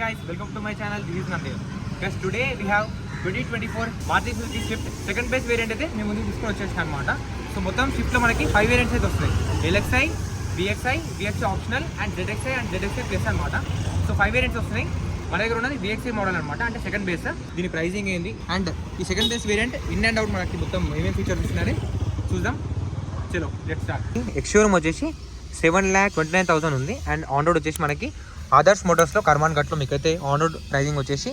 guys, welcome to my channel. This is Nandev. Guys, today we have 2024 Maruti Suzuki Swift second base variant అయితే మేము ముందుకు తీసుకొని వచ్చేసాను అనమాట సో మొత్తం స్విఫ్ట్లో మనకి ఫైవ్ వేరియంట్స్ అయితే వస్తాయి. LXI VXI VXI optional and ZXI and ZXI plus అనమాట సో ఫైవ్ వేరియంట్స్ వస్తున్నాయి. మన దగ్గర ఉన్నది విఎక్స్ఐ మోడల్ అనమాట అంటే సెకండ్ బేస్ దీని ప్రైజింగ్ ఏంది? అండ్ ఈ second base variant in and out మనకి మొత్తం ఏమేమి ఫీచర్స్ ఇస్తున్నారని చూద్దాం. చలో లెట్ స్టార్ట్ ఎక్స్షోరూమ్ వచ్చేసి seven lakh twenty nine thousand ఉంది. అండ్ ఆన్ రోడ్ వచ్చేసి మనకి ఆదర్శ్ మోటార్స్లో కర్మాన్ గట్లో మీకైతే ఆన్ రోడ్ ప్రైజింగ్ వచ్చేసి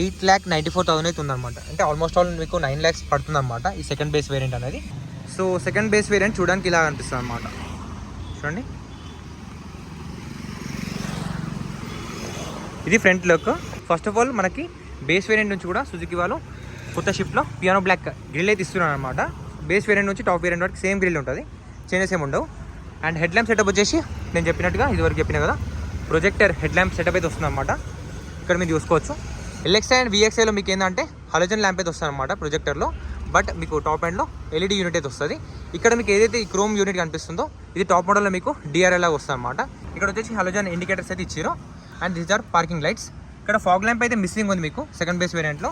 eight lakh ninety four thousand అయితే ఉందన్నమాట అంటే ఆల్మోస్ట్ ఆల్ మీకు నైన్ ల్యాక్స్ పడుతుంది అనమాట ఈ సెకండ్ బేస్ వేరియంట్ అనేది. సో సెకండ్ బేస్ వేరియంట్ చూడడానికి ఇలా అనిపిస్తుంది అనమాట చూడండి. ఇది front look first of all మనకి బేస్ వేరియంట్ నుంచి కూడా సుజుకి వాళ్ళు కొత్త షిఫ్ట్లో పియానో బ్లాక్ గ్రిల్ అయితే ఇస్తున్నారు అనమాట బేస్ వేరియంట్ నుంచి టాప్ వేరియంట్ వరకు సేమ్ గ్రిల్ ఉంటుంది. చేంజెస్ ఏమి ఉండవు. అండ్ హెడ్ ల్యాంప్ సెటప్ వచ్చేసి నేను చెప్పినట్టుగా ఇదివరకు చెప్పిన కదా ప్రొజెక్టర్ హెడ్ ల్యాంప్ సెటప్ అయితే వస్తుంది అనమాట ఇక్కడ మీరు చూసుకోవచ్చు. ఎల్ఎక్స్ఐ అండ్ విఎక్స్ఐలో మీకు ఏంటంటే హలోజన్ ల్యాంప్ అయితే వస్తుంది అనమాట ప్రొజెక్టర్లో బట్ మీకు టాప్ ఎండ్లో ఎల్ఈడి యూనిట్ అయితే వస్తుంది. ఇక్కడ మీకు ఏదైతే ఈ క్రోమ్ యూనిట్ కనిపిస్తుందో ఇది టాప్ మోడల్లో మీకు డిఆర్ఎల్ లాగా వస్తుంది అనమాట ఇక్కడ వచ్చేసి హలోజన్ ఇండికేటర్స్ అయితే ఇచ్చారు and these are parking lights ఇక్కడ ఫాగ్ ల్యాంప్ అయితే మిస్సింగ్ ఉంది మీకు సెకండ్ బేస్ వేరియంట్లో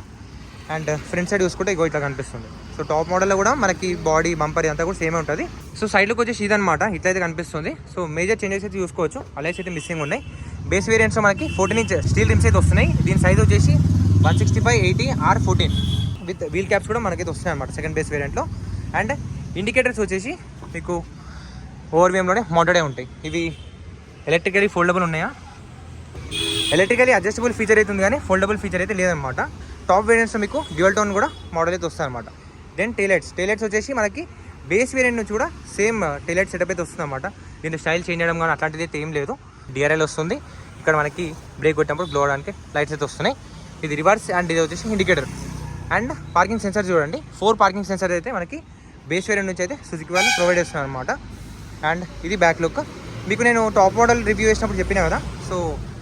అండ్ ఫ్రంట్ సైడ్ చూసుకుంటే ఇగో ఇట్లా కనిపిస్తుంది. సో టాప్ మోడల్లో కూడా మనకి బాడీ బంపర్ అంతా కూడా సేమ్ ఉంటుంది. సో సైడ్లోకి వచ్చేసి ఇదనమాట ఇట్లయితే కనిపిస్తుంది. సో మేజర్ చేంజెస్ అయితే చూసుకోవచ్చు. అలైస్ అయితే మిస్సింగ్ ఉన్నాయి. బేస్ వేరియంట్స్లో మనకి ఫోర్టీన్ ఇంచ్ స్టీల్ రిమ్స్ అయితే వస్తున్నాయి. దీని సైజ్ వచ్చేసి one sixty five eighty R fourteen with wheel caps కూడా మనకైతే వస్తున్నాయి అనమాట సెకండ్ బేస్ వేరియంట్లో అండ్ ఇండికేటర్స్ వచ్చేసి మీకు ఓవర్వీఎంలోనే మౌంటెడే ఉంటాయి. ఇవి ఎలక్ట్రికలీ ఫోల్డబుల్ ఉన్నాయా? ఎలక్ట్రికలీ అడ్జస్టబుల్ ఫీచర్ అయితే ఉంది కానీ ఫోల్డబుల్ ఫీచర్ అయితే లేదనమాట టాప్ వేరియంట్స్ మీకు డ్యూయల్ టోన్ కూడా మోడల్ అయితే వస్తాయి అనమాట దెన్ టైలైట్స్ టైలైట్స్ వచ్చేసి మనకి బేస్ వేరియంట్ నుంచి కూడా సేమ్ టైలైట్ సెటప్ అయితే వస్తుంది అనమాట దీని స్టైల్ చేంజ్ చేయడం కానీ అట్లాంటిది అయితే ఏం లేదు. డిఆర్ఎల్ వస్తుంది. ఇక్కడ మనకి బ్రేక్ కొట్టినప్పుడు బ్లో అవడానికి లైట్స్ అయితే వస్తున్నాయి. ఇది రివర్స్ అండ్ ఇది వచ్చేసి ఇండికేటర్ అండ్ పార్కింగ్ సెన్సర్ చూడండి. ఫోర్ పార్కింగ్ సెన్సర్ అయితే మనకి బేస్ వేరియంట్ నుంచి అయితే సుజుకి వాళ్ళు ప్రొవైడ్ చేస్తున్నారు అనమాట అండ్ ఇది బ్యాక్ లుక్ మీకు నేను టాప్ మోడల్ రివ్యూ చేసినప్పుడు చెప్పినా కదా? సో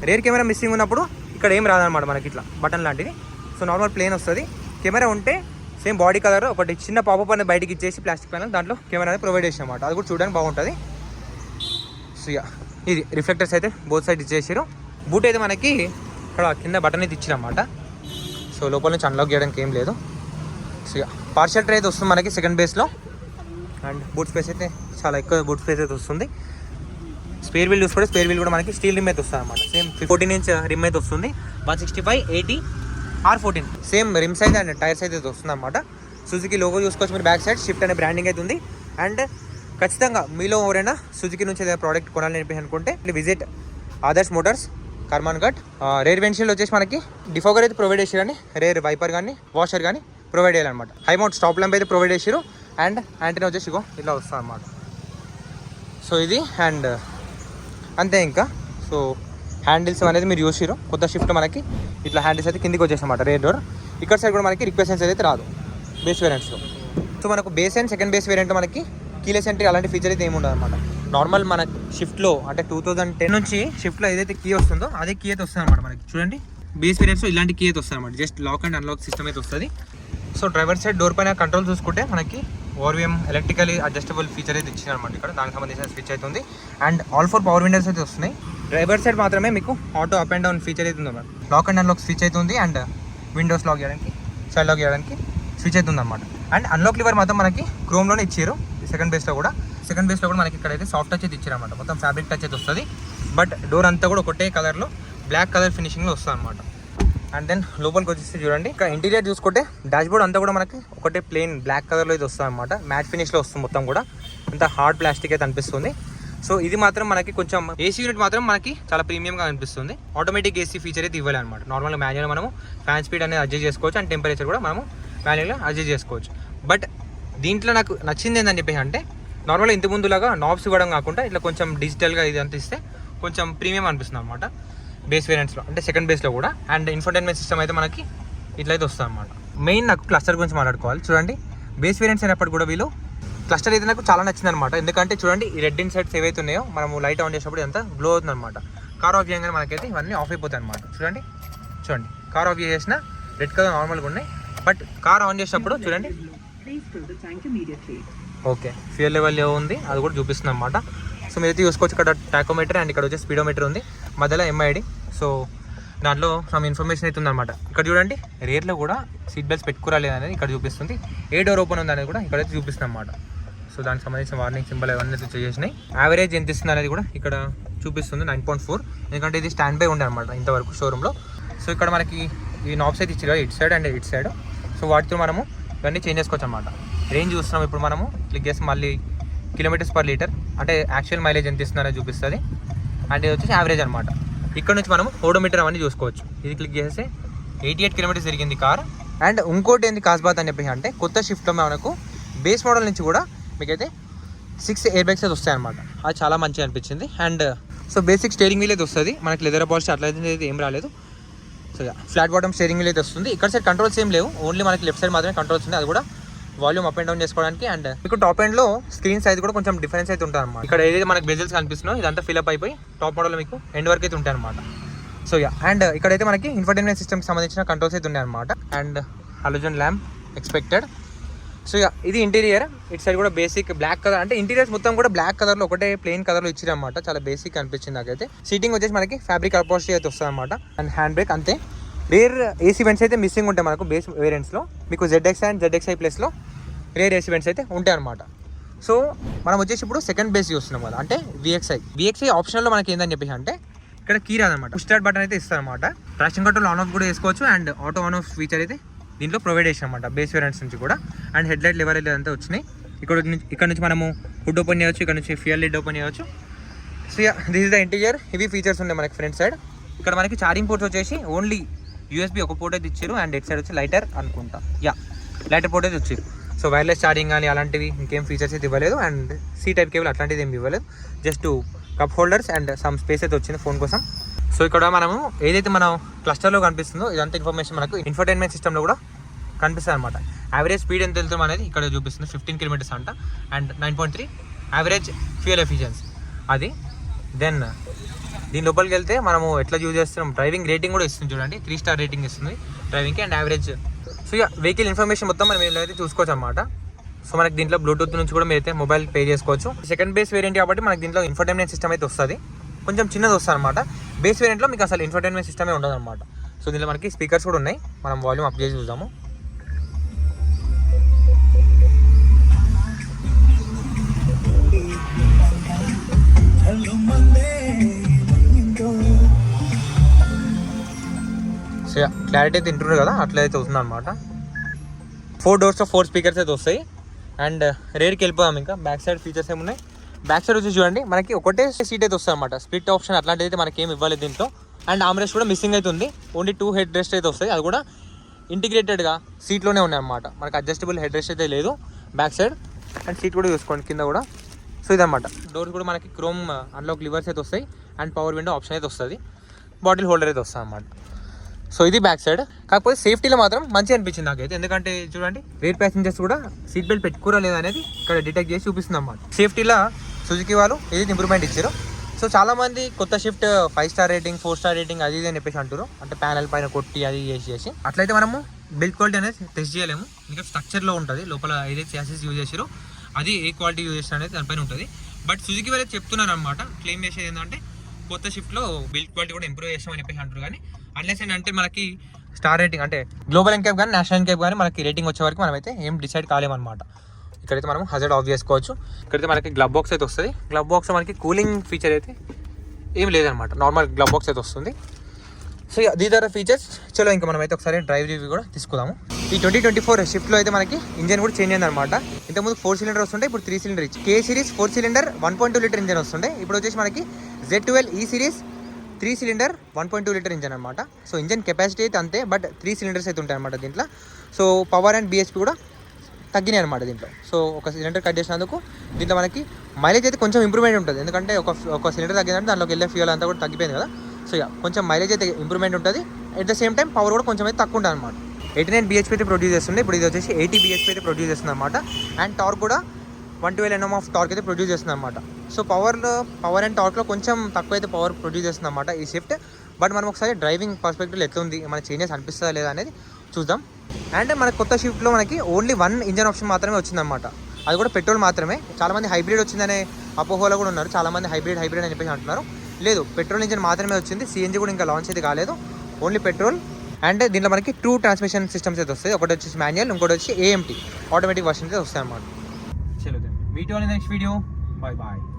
రేర్ కెమెరా మిస్సింగ్ ఉన్నప్పుడు ఇక్కడ ఏం రాదనమాట మనకి ఇట్లా బటన్ లాంటిది. సో నార్మల్ ప్లేన్ వస్తుంది. కెమెరా ఉంటే సేమ్ బాడీ కలర్ ఒకటి చిన్న పాపప్ అనేది బయటకి ఇచ్చేసి ప్లాస్టిక్ ప్యానల్ దాంట్లో కెమెరా అనేది ప్రొవైడ్ చేసాం అనమాట అది కూడా చూడడానికి బాగుంటుంది. సో ఇది రిఫ్లెక్టర్స్ అయితే బోత్ సైడ్ ఇచ్చేసారు బూట్ అయితే మనకి ఇక్కడ కింద బటన్ అయితే ఇచ్చిరన్నమాట సో లోపల నుంచి అన్లాక్ చేయడానికి ఏం లేదు. సో పార్షల్ ట్రే అయితే వస్తుంది మనకి సెకండ్ బేస్లో అండ్ బూట్ స్పేస్ అయితే చాలా ఎక్కువ బూట్ స్పేస్ అయితే వస్తుంది. స్పేర్ వీల్ చూసుకుంటే స్పేర్ వీల్ కూడా మనకి స్టీల్ రిమ్ అయితే వస్తుంది అనమాట సేమ్ ఫోర్టీన్ ఇంచ్ రిమ్ అయితే వస్తుంది. One sixty five eighty R fourteen. Same rim size and tyres అయితే వస్తుంది అనమాట సుజుకి లోగో చూసుకోవచ్చు మీరు బ్యాక్ సైడ్ షిఫ్ట్ అనే బ్రాండింగ్ అయితే ఉంది. అండ్ ఖచ్చితంగా మీలో ఎవరైనా సుజుకి నుంచి ఏదైనా ప్రోడక్ట్ కొనాలని చెప్పి అనుకుంటే visit Adarsh Motors Karmanghat rear వెన్షియల్ వచ్చేసి మనకి డిఫోగర్ అయితే ప్రొవైడ్ చేసారు కానీ రేర్ వైపర్ కానీ వాషర్ కానీ ప్రొవైడ్ చేయాలన్నమాట. హై మౌంట్ స్టాప్ ల్యాంప్ అయితే ప్రొవైడ్ చేసారు అండ్ యాంటీనా వచ్చేసి ఇగో ఇట్లా వస్తుంది అనమాట సో ఇది అండ్ అంతే ఇంకా. సో హ్యాండిల్స్ అనేది మీరు చూసిరు కొత్త షిఫ్ట్ మనకి ఇట్లా హ్యాండిల్స్ అయితే కిందికి వచ్చేసామాట రేర్ డోర్ ఇక్కడ సైడ్ కూడా మనకి రిక్వెస్టెన్స్ అయితే రాదు బేస్ వేరియంట్స్లో సో మనకు base and second base variant మనకి కీలెస్ ఎంట్రీ అలాంటి ఫీచర్ అయితే ఏమి ఉండదు అనమాట నార్మల్ మన షిఫ్ట్లో అంటే టూ థౌసండ్ టెన్ నుంచి షిఫ్ట్లో ఏదైతే కీ వస్తుందో అదే కీ అయితే వస్తుంది అనమాట మనకి. చూడండి బేస్ వేరియంట్స్లో ఇలాంటి కీ అయితే వస్తుంది అనమాట just lock and unlock system అయితే వస్తుంది. సో డ్రైవర్ సైడ్ డోర్ పైన కంట్రోల్ చూసుకుంటే మనకి ఓర్విఎం ఎలక్ట్రికలీ అడ్జస్టబుల్ ఫీచర్ అయితే ఇచ్చింది అనమాట ఇక్కడ. దానికి సంబంధించిన స్విచ్ అయితే ఉంది. And all four power windows అయితే వస్తున్నాయి. డ్రైవర్ సైడ్ మాత్రమే మీకు auto up and down feature అయితే ఉంది అన్నమాట లాక్ అండ్ అన్లాక్ స్విచ్ అయితే ఉంది అండ్ విండోస్ లాక్ చేయడానికి సైడ్ లాక్ చేయడానికి స్విచ్ అవుతుంది అనమాట అండ్ అన్లాక్ లివర్ మాత్రం మనకి క్రోమ్లోనే ఇచ్చారు సెకండ్ బేస్లో కూడా. సెకండ్ బేస్లో కూడా మనకి ఇక్కడైతే సాఫ్ట్ టచ్ అయితే ఇచ్చారు అనమాట మొత్తం ఫ్యాబ్రిక్ టచ్ అయితే వస్తుంది. బట్ డోర్ అంతా కూడా ఒకటే కలర్లో బ్లాక్ కలర్ ఫినిషింగ్లో వస్తుంది అనమాట అండ్ దెన్ లోపలికి వచ్చేసి చూడండి. ఇక్కడ ఇంటీరియర్ చూసుకుంటే డాష్ బోర్డ్ అంతా కూడా మనకి ఒకటే ప్లెయిన్ బ్లాక్ కలర్లో అయితే వస్తుంది అనమాట మ్యాట్ ఫినిష్లో వస్తుంది మొత్తం కూడా. అంత హార్డ్ ప్లాస్టిక్ అయితే అనిపిస్తుంది. సో ఇది మాత్రం మనకి కొంచెం ఏసీ యూనిట్ మాత్రం మనకి చాలా ప్రీమియంగా అనిపిస్తుంది. ఆటోమేటిక్ ఏసీ ఫీచర్ అయితే ఇవ్వాలి అనమాట నార్మల్గా మాన్యువల్ మనము ఫ్యాన్ స్పీడ్ అనేది అడ్జస్ట్ చేసుకోవచ్చు అండ్ టెంపరేచర్ కూడా మనము మాన్యువల్గా అడ్జస్ట్ చేసుకోవచ్చు. బట్ దీంట్లో నాకు నచ్చింది ఏంటని చెప్పేసి అంటే నార్మల్గా ఇంత ముందులాగా నాబ్స్ ఇవ్వడం కాకుండా ఇట్లా కొంచెం డిజిటల్గా ఇది అంత ఇస్తే కొంచెం ప్రీమియం అనిపిస్తుంది అనమాట బేస్ వేరియంట్స్లో అంటే సెకండ్ బేస్లో కూడా. అండ్ ఇన్ఫర్టైన్మెంట్ సిస్టమ్ అయితే మనకి ఇట్లయితే వస్తుంది అనమాట మెయిన్ నాకు క్లస్టర్ గురించి మాట్లాడుకోవాలి. చూడండి బేస్ వేరియంట్స్ అయినప్పుడు కూడా వీళ్ళు క్లస్టర్ అయితే నాకు చాలా నచ్చింది అనమాట ఎందుకంటే చూడండి ఈ రెడ్ ఇన్ సైడ్స్ ఏవైతే ఉన్నాయో మనము లైట్ ఆన్ చేసినప్పుడు ఇదంతా గ్లో అవుతుంది అనమాట కార్ ఆఫ్ చేయగానే మనకైతే ఇవన్నీ ఆఫ్ అయిపోతాయి అనమాట చూడండి చూడండి. కార్ ఆఫ్ చేసిన రెడ్ కలర్ నార్మల్గా ఉన్నాయి. బట్ కార్ ఆన్ చేసినప్పుడు చూడండి. ఓకే ఫ్యూయల్ లెవెల్ ఉంది అది కూడా చూపిస్తుంది అనమాట సో మీరైతే చూసుకోవచ్చు ఇక్కడ టాకోమీటర్ అండ్ ఇక్కడ వచ్చే స్పీడోమీటర్ ఉంది. మధ్యలో ఎంఐడి సో దాంట్లో సమ్ ఇన్ఫర్మేషన్ అయితే ఉందన్నమాట. ఇక్కడ చూడండి రేర్లో కూడా సీట్ బెల్ట్స్ పెట్టుకోరాలేదు అనేది ఇక్కడ చూపిస్తుంది. ఏ డోర్ ఓపెన్ ఉంది అనేది కూడా ఇక్కడైతే చూపిస్తుంది అనమాట సో దానికి సంబంధించిన వార్నింగ్ సింబల్ అవన్నీ అయితే చేసినాయి. యావరేజ్ ఎంత ఇస్తుంది అనేది కూడా ఇక్కడ చూపిస్తుంది నైన్ పాయింట్ ఫోర్ ఎందుకంటే ఇది స్టాండ్ బై ఉండే అనమాట ఇంతవరకు షోరూంలో సో ఇక్కడ మనకి ఈ నాబ్స్ అయితే ఇచ్చారు ఇటు సైడ్ అండ్ ఇటు సైడ్ సో వాటితో మనము ఇవన్నీ చేంజ్ చేసుకోవచ్చు అనమాట రేంజ్ చూస్తున్నాం ఇప్పుడు మనము క్లిక్ చేసి మళ్ళీ కిలోమీటర్స్ పర్ లీటర్ అంటే యాక్చువల్ మైలేజ్ ఎంత ఇస్తున్నారో చూపిస్తుంది. అండ్ ఇది వచ్చేసి యావరేజ్ అనమాట ఇక్కడ నుంచి మనం ఓడోమీటర్ అవన్నీ చూసుకోవచ్చు. ఇది క్లిక్ చేస్తే ఎయిటీ ఎయిట్ కిలోమీటర్స్ తిరిగింది కార్. అండ్ ఇంకోటి ఏంది కాస్బాత్ అని చెప్పేసి అంటే కొత్త షిఫ్ట్లో మనకు బేస్ మోడల్ నుంచి కూడా మీకైతే సిక్స్ ఎయిర్ బ్యాగ్స్ అయితే వస్తాయి అనమాట అది చాలా మంచిగా అనిపించింది. And so basic steering wheel అయితే వస్తుంది. మనకి లెదర్ పాలిష్ అట్లా అయితే ఏం రాలేదు. So flat bottom steering wheel అయితే వస్తుంది. ఇక్కడ సైడ్ కంట్రోల్స్ ఏం లేవు. ఓన్లీ మనకి లెఫ్ట్ సైడ్ మాత్రమే కంట్రోల్స్ ఉన్నాయి అది కూడా వాల్యూమ్ అప్ అండ్ డౌన్ చేసుకోవడానికి. అండ్ మీకు టాప్ ఎండ్లో స్క్రీన్ సైజ్ కూడా కొంచెం డిఫరెన్స్ అయితే ఉంటుంది అనమాట ఇక్కడ ఏదైతే మనకి బెజల్స్ కనిపిస్తున్నాయో ఇదంతా ఫిల్అప్ అయిపోయి టాప్ మోడల్ మీకు ఎండ్ వరకు అయితే ఉంటాయి అనమాట సో యా అండ్ ఇక్కడైతే మనకి ఇన్ఫర్టైన్మెంట్ సిస్టమ్కి సంబంధించిన కంట్రోల్స్ అయితే ఉన్నాయి అనమాట and halogen lamp expected so ఇది ఇంటీరియర్ ఇటు సైడ్ కూడా బేసిక్ బ్లాక్ కలర్ అంటే ఇంటీరియర్స్ మొత్తం కూడా బ్లాక్ కలర్లో ఒకటే ప్లెయిన్ కలర్లో ఇచ్చారన్నమాట. చాలా బేసిక్ అనిపించింది నాకైతే. సీటింగ్ వచ్చేసి మనకి ఫ్యాబ్రిక్ అపోజిట్ అయితే వస్తుంది అనమాట అండ్ హ్యాండ్ బ్రేక్ అంతే. రేర్ ఏసీ వెంట్స్ అయితే మిస్సింగ్ ఉంటాయి మనకు బేస్ వేరియంట్స్లో మీకు జెడ్ఎక్స్ అండ్ జెడ్ఎక్స్ఐ ప్లస్లో రేర్ ఏసీ వెంట్స్ అయితే ఉంటాయి అనమాట సో మనం వచ్చేసి ఇప్పుడు సెకండ్ బేస్ చూస్తున్నాం కదా. అంటే విఎక్స్ఐ విఎక్స్ఐ ఆప్షన్లో మనకి ఏందని చెప్పేసి అంటే ఇక్కడ కీ రాదనమాట స్టార్ట్ బటన్ అయితే ఇస్తారనమాట ట్రాక్షన్ కంట్రోల్ ఆన్ ఆఫ్ కూడా వేసుకోవచ్చు. And auto on off feature అయితే దీంట్లో ప్రొవైడ్ చేసామన్నమాట బేస్ వేరియంట్స్ నుంచి కూడా. అండ్ హెడ్లైట్ లెవెల్ అంతా వచ్చినాయి. ఇక్కడ నుంచి ఇక్కడ నుంచి మనము హుడ్ ఓపెన్ చేయవచ్చు ఇక్కడ నుంచి ఫ్యూయల్ లిడ్ ఓపెన్ చేయవచ్చు. So yeah this is the interior ఇవి ఫీచర్స్ ఉన్నాయి మనకి ఫ్రంట్ సైడ్ ఇక్కడ మనకి ఛార్జింగ్ పోర్ట్స్ వచ్చేసి ఓన్లీ యూఎస్బీ ఒక పోర్ట్ అయితే ఇచ్చారు అండ్ ఎట్ సైడ్ వచ్చి లైటర్ అనుకుంటా. యా లైటర్ పోర్ట్ అయితే వచ్చారు సో వైర్లెస్ ఛార్జింగ్ కానీ అలాంటివి ఇంకేం ఫీచర్స్ అయితే ఇవ్వలేదు అండ్ సీ టైప్ కేబుల్ అట్లాంటిది ఏమి ఇవ్వలేదు. Just cup holders and some space అయితే వచ్చింది ఫోన్ కోసం. సో ఇక్కడ మనము ఏదైతే మనం క్లస్టర్లో కనిపిస్తుందో ఇదంతా ఇన్ఫర్మేషన్ మనకు ఇన్ఫర్టైన్మెంట్ సిస్టమ్లో కూడా కనిపిస్తుంది అనమాట యావరేజ్ స్పీడ్ ఎంత వెళ్తాం అనేది ఇక్కడ చూపిస్తుంది. ఫిఫ్టీన్ కిలోమీటర్స్ అంట. And nine point three average fuel efficiency అది. దెన్ దీని లోపలికి వెళ్తే మనము ఎట్లా యూజ్ చేస్తున్నాం? డ్రైవింగ్ రేటింగ్ కూడా ఇస్తుంది చూడండి. త్రీ స్టార్ రేటింగ్ ఇస్తుంది డ్రైవింగ్కి అండ్ యావరేజ్ సో ఇక వెహికల్ ఇన్ఫర్మేషన్ మొత్తం మనం అయితే చూసుకోవచ్చు అనమాట సో మనకి దీంట్లో బ్లూటూత్ నుంచి కూడా మీరైతే మొబైల్ పే చేసుకోవచ్చు. సెకండ్ బేస్ వేరియంట్ కాబట్టి మనకి దీంట్లో ఇన్ఫర్టైన్మెంట్ సిస్టమ్ అయితే వస్తుంది. కొంచెం చిన్నది వస్తుంది అనమాట బేస్ వేరియంట్లో మీకు అసలు ఇన్ఫర్టైన్మెంట్ సిస్టమే ఉండదు అనమాట సో దీనిలో మనకి స్పీకర్స్ కూడా ఉన్నాయి. మనం వాల్యూమ్ అప్ చేసి చూద్దాము. సో క్లారిటీ అయితే తింటున్నారు కదా అట్లా అయితే వస్తుంది అనమాట ఫోర్ డోర్స్ ఫోర్ స్పీకర్స్ అయితే వస్తాయి. అండ్ రేర్కి వెళ్ళిపోదాం ఇంకా. బ్యాక్ సైడ్ ఫీచర్స్ ఏమున్నాయి? బ్యాక్ సైడ్ వచ్చి చూడండి మనకి ఒకటే సీట్ అయితే వస్తుంది అనమాట స్ప్లిట్ ఆప్షన్ అట్లాంటిది అయితే మనకి ఏమి ఇవ్వలేదు దీంట్లో. అండ్ ఆమ్రెస్ట్ కూడా మిస్సింగ్ అయితే ఉంది. ఓన్లీ టూ హెడ్ రెస్ట్ అయితే వస్తాయి. అది కూడా ఇంటిగ్రేటెడ్గా సీట్లోనే ఉన్నాయి అనమాట మనకి అడ్జస్టబుల్ హెడ్ రెస్ట్ అయితే లేదు. బ్యాక్ సైడ్ అండ్ సీట్ కూడా చూసుకోండి కింద కూడా. సో ఇదన్నమాట. డోర్స్ కూడా మనకి క్రోమ్ అన్లాక్ లివర్స్ అయితే వస్తాయి. అండ్ పవర్ విండో ఆప్షన్ అయితే వస్తుంది. బాటిల్ హోల్డర్ అయితే వస్తుంది అనమాట సో ఇది బ్యాక్ సైడ్ కాకపోతే సేఫ్టీలో మాత్రం మంచిగా అనిపించింది నాకైతే. ఎందుకంటే చూడండి రేర్ ప్యాసింజర్స్ కూడా సీట్ బెల్ట్ పెట్టుకోరా లేదా అనేది ఇక్కడ డిటెక్ట్ చేసి చూపిస్తుంది అన్నమాట సేఫ్టీలో సుజుకి వాళ్ళు ఇది ఇంప్రూవ్మెంట్ ఇచ్చారు. సో చాలామంది కొత్త Swift five star rating four star rating అది ఇది అని చెప్పేసి అంటారు అంటే ప్యానల్ పైన కొట్టి అది చేసి చేసి. అట్లయితే మనము బిల్డ్ క్వాలిటీ అనేది టెస్ట్ చేయలేము. ఇంకా స్ట్రక్చర్లో ఉంటుంది. లోపల ఏదైతే చాసెస్ యూజ్ చేసారో అది ఏ క్వాలిటీ యూజ్ చేసిన అనేది దానిపైన ఉంటుంది. బట్ సుజుకి వాళ్ళు చెప్తున్నారు అనమాట క్లెయిమ్ చేసేది ఏంటంటే కొత్త షిఫ్ట్లో బిల్డ్ క్వాలిటీ కూడా ఇంప్రూవ్ చేస్తామని చెప్పేసి అంటారు కానీ అన్లెస్ అంటే మనకి స్టార్ రేటింగ్ అంటే గ్లోబల్ ఎన్కేప్ కానీ నేషనల్ ఎన్కేప్ కానీ మనకి రేటింగ్ వచ్చే వరకు మనమైతే ఏం డిసైడ్ కాలేమన్నమాట. ఇక్కడైతే మనం హజర్డ్ ఆఫ్ చేసుకోవచ్చు. ఇక్కడైతే మనకి గ్లబ్ బాక్స్ అయితే వస్తుంది. గ్లబ్ బాక్స్ మనకి కూలింగ్ ఫీచర్ అయితే ఏం లేదనమాట నార్మల్ గ్లబ్ బాక్స్ అయితే వస్తుంది. సో దీస్ ఆర్ ఫీచర్స్ చలో ఇంకా మనం అయితే ఒకసారి డ్రైవ్ రివ్యూ కూడా తీసుకుందాము. ఈ ట్వంటీ ట్వంటీ ఫోర్ షిఫ్ట్లో అయితే మనకి ఇంజన్ కూడా చేంజ్ అయిందనమాట ఇంతకుముందు ఫోర్ సిలిండర్ వస్తుండే ఇప్పుడు త్రీ సిలిండర్ ఇచ్చి K series four cylinder one point two litre engine వస్తుండే. ఇప్పుడు వచ్చేసి మనకి Z twelve E series three cylinder one point two litre engine అనమాట సో ఇంజన్ కెపాసిటీ అయితే అంతే బట్ త్రీ సిలిండర్స్ అయితే ఉంటాయి అనమాట దీంట్లో సో పవర్ అండ్ బిహెచ్పి కూడా తగ్గినాయి అనమాట దీంట్లో. సో ఒక సిలిండర్ కట్ చేసినందుకు దీంట్లో మనకి మైలేజ్ అయితే కొంచెం ఇంప్రూవ్మెంట్ ఉంటుంది. ఎందుకంటే ఒక ఒక సిలిండర్ తగ్గిందంటే దాంట్లోకి వెళ్ళే ఫ్యూల్ అంతా కూడా తగ్గిపోయింది కదా. సో ఇక కొంచెం మైలేజ్ అయితే ఇంప్రూవ్మెంట్ ఉంటుంది. At the same time power కూడా కొంచెం అయితే తక్కువ ఉంటుంది అనమాట ఎయిటీ నైన్ బిహెచ్పి అయితే ప్రొడ్యూస్ చేస్తుంది ఇప్పుడు ఇది వచ్చేసి ఎయిటీ బిహెచ్పి అయితే ప్రొడ్యూస్ చేస్తుంది అనమాట అండ్ టార్క్ కూడా one twelve NM of torque అయితే ప్రొడ్యూస్ చేస్తుంది అనమాట సో పవర్లో పవర్ అండ్ టార్క్లో కొంచెం తక్కువ అయితే పవర్ ప్రొడ్యూస్ చేస్తుంది అనమాట ఈ షిఫ్ట్ బట్ మనం ఒకసారి డ్రైవింగ్ పర్స్పెక్టివ్ ఎట్లా ఉంది మన చేంజెస్ అనిపిస్తుందా లేదా అనేది చూద్దాం. అండ్ మన కొత్త షిఫ్ట్లో మనకి ఓన్లీ వన్ ఇంజన్ ఆప్షన్ మాత్రమే వచ్చిందనమాట అది కూడా పెట్రోల్ మాత్రమే. చాలామంది హైబ్రిడ్ వచ్చిందనే అపోహలో కూడా ఉన్నారు. చాలామంది హైబ్రిడ్ హైబ్రిడ్ అని చెప్పేసి అంటున్నారు. లేదు పెట్రోల్ ఇంజన్ మాత్రమే వచ్చింది. సిఎన్జి కూడా ఇంకా లాంచ్ అయితే కాలేదు. ఓన్లీ పెట్రోల్ అండ్ దీంట్లో మనకి టూ ట్రాన్స్మిషన్ సిస్టమ్స్ అయితే వస్తాయి. ఒకటి వచ్చేసి మాన్యువల్ ఇంకోటి వచ్చి ఏఎంటీ ఆటోమేటిక్ వర్షన్ అయితే వస్తాయి అన్నమాట చలో meet on next video bye bye